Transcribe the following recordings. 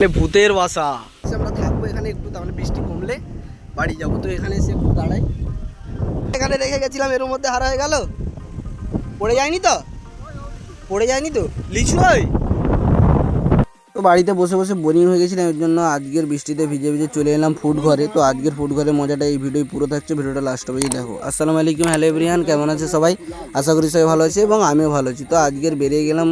মানে ভূতের বাসা। আমরা থাকব এখানে একটু, তাহলে বৃষ্টি কমলে বাড়ি যাব। তো এখানে এসে একটু দাঁড়াই। এখানে রেখে গেছিলাম, এর মধ্যে হারা হয়ে গেল। পড়ে যায়নি তো? পড়ে যায়নি তো? লিচু ওই তো বাড়িতে বসে বসে বোরিং হয়ে গেছিলাম, এর জন্য আজকের বৃষ্টিতে ভিজে ভিজে চলে এলাম ফুড ঘরে। তো আজকের ফুড ঘরের মজাটা এই ভিডিও পুরো থাকছে, ভিডিওটা লাস্ট অবধি দেখো। আসসালামু আলাইকুম হ্যালো এভরিয়ান কেমন আছে সবাই? আশা করি সবাই ভালো আছে এবং আমিও ভালো আছি। তো আজকের বেরিয়ে গেলাম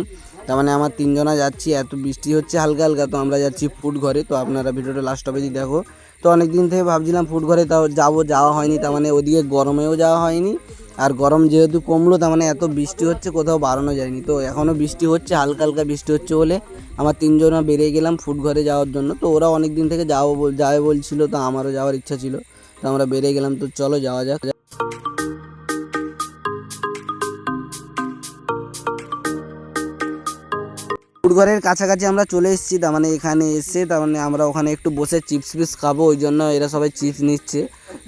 তার মানে আমার তিনজনা যাচ্ছি, এত বৃষ্টি হচ্ছে হালকা হালকা, তো আমরা যাচ্ছি ফুড ঘরে। তো আপনারা ভিডিওটা লাস্ট অবধি দেখো। তো অনেক দিন থেকে ভাবছিলাম ফুড ঘরে, তাও যাব, যাওয়া হয়নি, তার মানে ওদিকে গরমেও যাওয়া হয়নি। আর গরম যেহেতু কমলো, তার মানে এত বৃষ্টি হচ্ছে, কোথাও বাড়ানো যায়নি। তো এখনও বৃষ্টি হচ্ছে, হালকা হালকা বৃষ্টি হচ্ছে বলে আমার তিনজনা বেরিয়ে গেলাম ফুড ঘরে যাওয়ার জন্য। তো ওরা অনেক দিন থেকে যাব যাবে বলছিল, তো আমারও যাওয়ার ইচ্ছা ছিল। তো আমরা বেরিয়ে গেলাম, তো চলো যাওয়া যাক। ফুটঘরের কাছাকাছি আমরা চলে এসেছি তার মানে এখানে এসে তার মানে আমরা ওখানে একটু বসে চিপস ফিপস খাব, ওই জন্য এরা সবাই চিপস নিচ্ছে।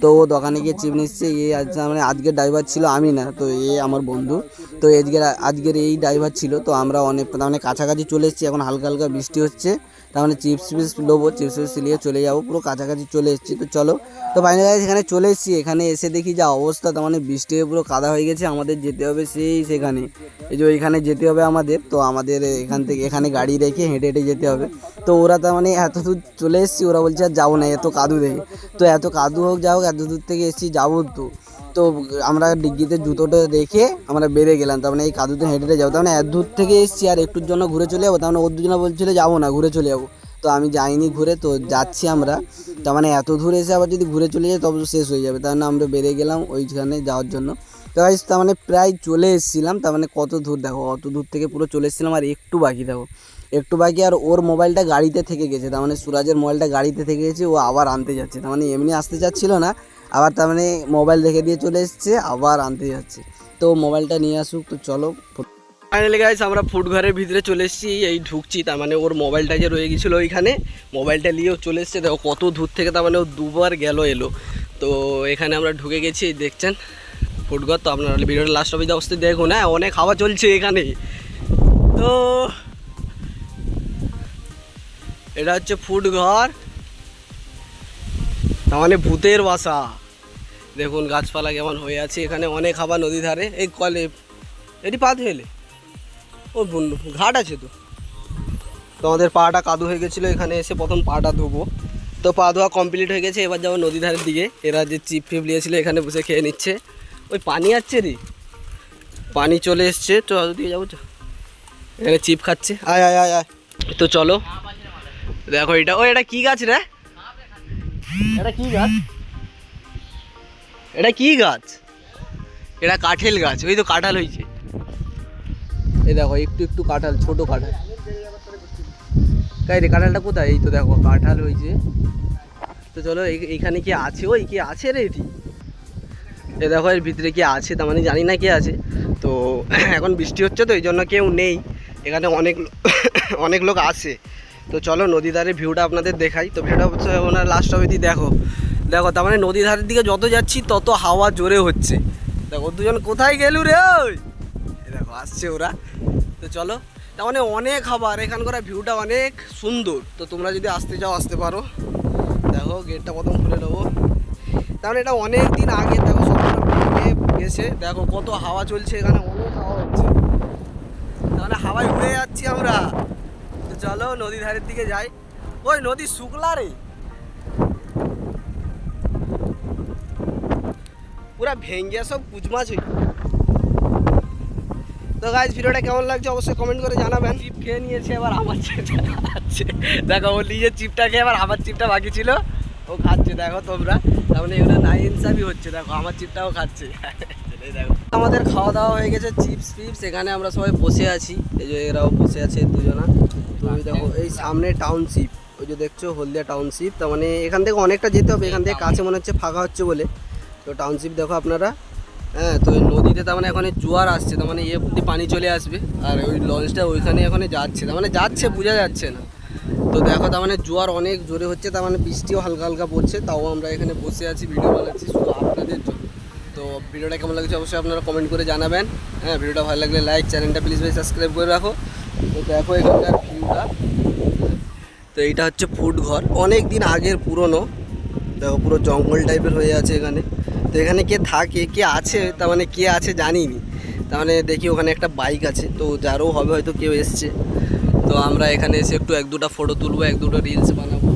তো ও দোকানে গিয়ে চিপস নিচ্ছে, এ আজ মানে আজকের ড্রাইভার ছিল আমি না, তো এ আমার বন্ধু। তো আজকের আজকের এই ড্রাইভার ছিল, তো আমরা অনেক মানে কাছাকাছি চলে এসেছি, এখন হালকা হালকা বৃষ্টি হচ্ছে। তার মানে চিপস ফিপস নেব, চিপস ফিপস নিয়ে চলে যাব, পুরো কাছাকাছি চলে এসেছি, তো চলো। তো ফাইনাল এখানে চলে এসেছি, এখানে এসে দেখি যা অবস্থা, তার মানে বৃষ্টি হয়ে পুরো কাদা হয়ে গেছে, আমাদের যেতে হবে সেই সেখানে। এই যে ওইখানে যেতে হবে আমাদের, তো আমাদের এখান থেকে, এখানে গাড়ি রেখে হেঁটে হেঁটে যেতে হবে। তো ওরা তার মানে এত দূর চলে এসেছি, ওরা বলছে আর যাব না, এত কাদু দেখে তো এত কাদু হোক, যা হোক, এত দূর থেকে এসেছি, যাব তো। তো আমরা ডিগ্গিতে জুতোটা রেখে আমরা বেরিয়ে গেলাম। তার মানে এই কাদুতে হেঁটে হেঁটে যাব। তার মানে এত দূর থেকে এসেছি আর একটুর জন্য ঘুরে চলে যাব। তার মানে ওর দুজনে বলছিল, যাব না, ঘুরে চলে যাব। তো আমি যাইনি ঘুরে, তো যাচ্ছি আমরা। তার মানে এত দূর এসে আবার যদি ঘুরে চলে যাই, তবে তো শেষ হয়ে যাবে। তার মানে আমরা বেরিয়ে গেলাম ওইখানে যাওয়ার জন্য। তো তার মানে প্রায় চলে এসেছিলাম। তার মানে কত দূর, দেখো, অত দূর থেকে পুরো চলে এসেছিলাম আর একটু বাকি, দেখো। একটু বাকি আর ওর মোবাইলটা গাড়িতে থেকে গেছে। তার মানে সুরাজের মোবাইলটা গাড়িতে থেকে গেছে, ও আবার আনতে যাচ্ছে। তার মানে এমনি আসতে চাচ্ছিল না। আবার তার মানে মোবাইল রেখে দিয়ে চলে এসছে, আবার আনতে যাচ্ছে। তো মোবাইলটা নিয়ে আসুক, তো চলো। ফাইনালি গাইস আমরা ফুড ঘরের ভিতরে চলে এসেছি, এই ঢুকছি, তার মানে ওর মোবাইলটা যে রয়ে গেছিল ওইখানে মোবাইলটা নিয়েও চলে এসছে। দেখো, কত দূর থেকে তার মানে ও দুবার গেল, এলো। তো এখানে আমরা ঢুকে গেছি, দেখছেন? ফুড ঘর তো আপনারা ভিডিওটা লাস্ট অবধি অবশ্যই দেখুন হ্যাঁ অনেক হাওয়া চলছে এখানে। তো, এটা হচ্ছে ফুড ঘর তার মানে ভূতের বাসা। দেখুন গাছপালা কেমন হয়ে আছে এখানে অনেক হাওয়া নদী ধারে। এই কলে এটি পা ধুয়েলে ও ঘাট আছে তো? তো আমাদের পাটা কাদু হয়ে গেছিল এখানে এসে প্রথম পাটা ধোবো। তো পা ধোয়া কমপ্লিট হয়ে গেছে এবার যাব নদী ধারের দিকে। এরা যে চিপ ফিপ নিয়েছিল এখানে বসে খেয়ে নিচ্ছে। ওই পানি আসছে রে? পানি চলে এসছে তো দিয়ে যাব। এখানে চিপ খাচ্ছে। আয় আয় আয় আয়। তো চলো। দেখো এটা ও এটা কী গাছ রে? এটা কি গাছ? এটা কি গাছ? এটা কাঠেল গাছ, ওই তো কাঁঠাল হয়েছে। এই দেখো, একটু একটু কাঁঠাল, ছোট কাঁঠাল। কাই রে, কাঁঠালটা কোথায়? এই তো দেখো, কাঁঠাল হয়েছে। তো চলো, এই- এইখানে কি আছে ওই? কি আছে রে এটি? এ দেখো, এর ভিতরে কি আছে? তার মানে জানি না কি আছে। তো এখন বৃষ্টি হচ্ছে তো, এই জন্য কেউ নেই। এখানে অনেক অনেক লোক আসে তো চলো নদী ধারে ভিউটা আপনাদের দেখাই। তো ভিউটা হচ্ছে ওনার লাস্ট অবধি দেখো। দেখো, তার মানে নদী ধারের দিকে যত যাচ্ছি, তত হাওয়া জোরে হচ্ছে। দেখো, দুজন কোথায় গেলু রে ওই? দেখো, আসছে ওরা। তো চলো, তার মানে অনেক খাবার এখানকার ভিউটা অনেক সুন্দর। তো তোমরা যদি আসতে চাও, আসতে পারো। দেখো গেটটা প্রথম খুলে নেব। তার মানে এটা অনেক দিন আগে, দেখো ভেঙে গেছে। দেখো, কত হাওয়া চলছে এখানে, অনেক হাওয়া হচ্ছে। তাহলে হাওয়ায় উড়ে যাচ্ছি আমরা। চলো নদী ধারের দিকে যাই। ওই নদী শুকলা রে। পুরা ভেঙ্গে সব কুচমাছ হয়ে তো গাইজ ভিডিওটা কেমন লাগছে অবশ্যই কমেন্ট করে জানাবেন। চিপ খেয়ে নিয়েছে, এবার আমার চিপটা খাচ্ছে। দেখো, ও নিজের চিপটা খেয়ে, এবার আমার চিপটা বাকি ছিল। ও খাচ্ছে, দেখো তোমরা। তার মানে এগুলো নাই ইনসাফি হচ্ছে, দেখো, আমার চিপটাও খাচ্ছে। আমাদের খাওয়া দাওয়া হয়ে গেছে চিপস ফিপস এখানে আমরা সবাই বসে আছি। এই যে এরাও বসে আছে দুজনা। তো ওই দেখো এই সামনে টাউনশিপ ওই যে দেখছ হলদিয়া টাউনশিপ তার মানে এখান থেকে অনেকটা যেতে হবে এখান থেকে কাছে মনে হচ্ছে ফাঁকা হচ্ছে বলে। তো টাউনশিপ দেখো আপনারা। হ্যাঁ তো নদীতে তার মানে এখন জোয়ার আসছে তার মানে এ পানি চলে আসবে। আর ওই লঞ্চটা ওইখানে এখন যাচ্ছে তার মানে যাচ্ছে বোঝা যাচ্ছে না। তো দেখো তার মানে জোয়ার অনেক জোরে হচ্ছে তার মানে বৃষ্টিও হালকা হালকা পড়ছে তাও আমরা এখানে বসে আছি ভিডিও বানাচ্ছি শুধু আপনাদের জন্য। তো ভিডিওটা কেমন লাগছে অবশ্যই আপনারা কমেন্ট করে জানাবেন। হ্যাঁ ভিডিওটা ভালো লাগলে লাইক চ্যানেলটা প্লিজ ভাই সাবস্ক্রাইব করে রাখো। তো দেখো এখানকার ভিউটা তো এইটা হচ্ছে ফুড ঘর। অনেক দিন আগের পুরনো। দেখো পুরো জঙ্গল টাইপের হয়ে আছে এখানে। তো এখানে কে থাকে, কে আছে, তার মানে কে আছে জানিনি। তার মানে দেখি ওখানে একটা বাইক আছে। তো যারও হবে হয়তো কেউ এসছে। তো আমরা এখানে এসে একটু এক দুটো ফটো তুলবো, এক দুটো রিলস বানাবো।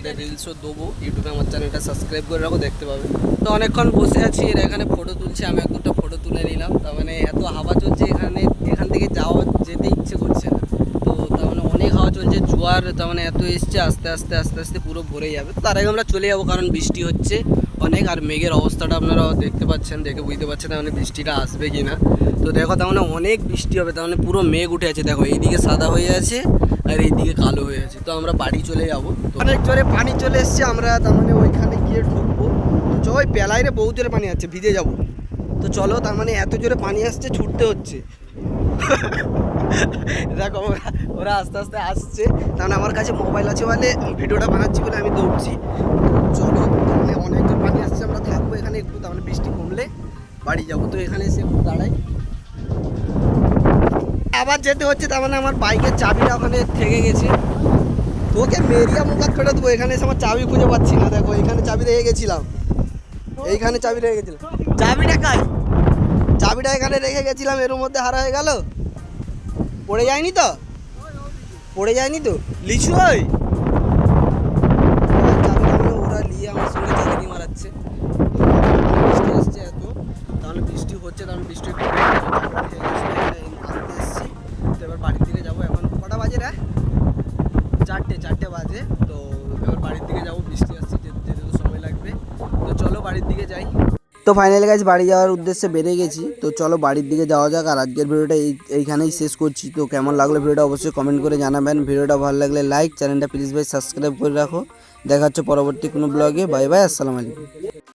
আপনাদের রিলসও দেবো। ইউটিউবে আমার চ্যানেলটা সাবস্ক্রাইব করে রাখো, দেখতে পাবে। তো অনেকক্ষণ বসে আছি, এরা এখানে ফটো তুলছে, আমি এক দুটো ফটো তুলে নিলাম। তার মানে এত হাওয়া চলছে এখানে, এখান থেকে যাওয়া যেতে ইচ্ছে করছে না তো তার মানে অনেক হাওয়া চলছে, জোয়ার, তার মানে এত এসছে, আস্তে আস্তে আস্তে আস্তে পুরো ভরে যাবে। তার আগে আমরা চলে যাব, কারণ বৃষ্টি হচ্ছে অনেক, আর মেঘের অবস্থাটা আপনারা দেখতে পাচ্ছেন, দেখে বুঝতে পারছেন তার মানে বৃষ্টিটা আসবে কি না তো দেখো, তার মানে অনেক বৃষ্টি হবে, তার মানে পুরো মেঘ উঠে আছে। দেখো, এইদিকে সাদা হয়ে আছে, আর এইদিকে কালো হয়ে আছে। তো আমরা বাড়ি চলে যাব। অনেক জোরে পানি চলে এসছে, আমরা তার মানে ওইখানে গিয়ে ঢুকবো। তো ওই পেলায় রে বহু জোরে পানি আছে ভিজে যাব। তো চলো, তার মানে এত জোরে পানি আসছে, ছুটতে হচ্ছে। দেখো ওরা ওরা আস্তে আস্তে আসছে। কারণ আমার কাছে মোবাইল আছে বলে ভিডিওটা বানাচ্ছি বলে আমি দৌড়ছি। চলো মানে অনেক জোর পানি আসছে আমরা থাকব এখানে একটু মানে বৃষ্টি কমলে বাড়ি যাব। তো এখানে এসে একটু দাঁড়াই। আবার যেতে হচ্ছে তার মানে আমার বাইকের চাবিটা ওখানে থেকে গেছে। তোকে মেরিয়া মুখাত ফেরত দেবো এখানে এসে আমার চাবি খুঁজে পাচ্ছি না। দেখো এখানে চাবি রেখে গেছিলাম। এইখানে চাবি রেখে গেছিলাম। চাবিটা কাই চাবিটা এখানে রেখে গেছিলাম এর মধ্যে হারা হয়ে গেল। পড়ে যায়নি তো? পড়ে যায়নি তো? লিচু হয়? ওরা নিয়ে আমার সঙ্গে জ্বালানি মারাচ্ছে। বৃষ্টি এসছে এত তাহলে বৃষ্টি হচ্ছে তাহলে বৃষ্টি তো ফাইনালি গাছ বাড়ি যাওয়ার উদ্দেশ্যে বেড়ে গেছি। তো চলো বাড়ির দিকে যাওয়া যাক, আর আজকের ভিডিওটা এই, এইখানেই শেষ করছি। তো কেমন লাগল ভিডিওটা অবশ্যই কমেন্ট করে জানাবেন। ভিডিওটা ভালো লাগলে লাইক চ্যানেলটা প্লিজ ভাই সাবস্ক্রাইব করে রাখো। দেখা হচ্ছে পরবর্তী কোনো ব্লগে বাই বাই আসসালামু আলাইকুম।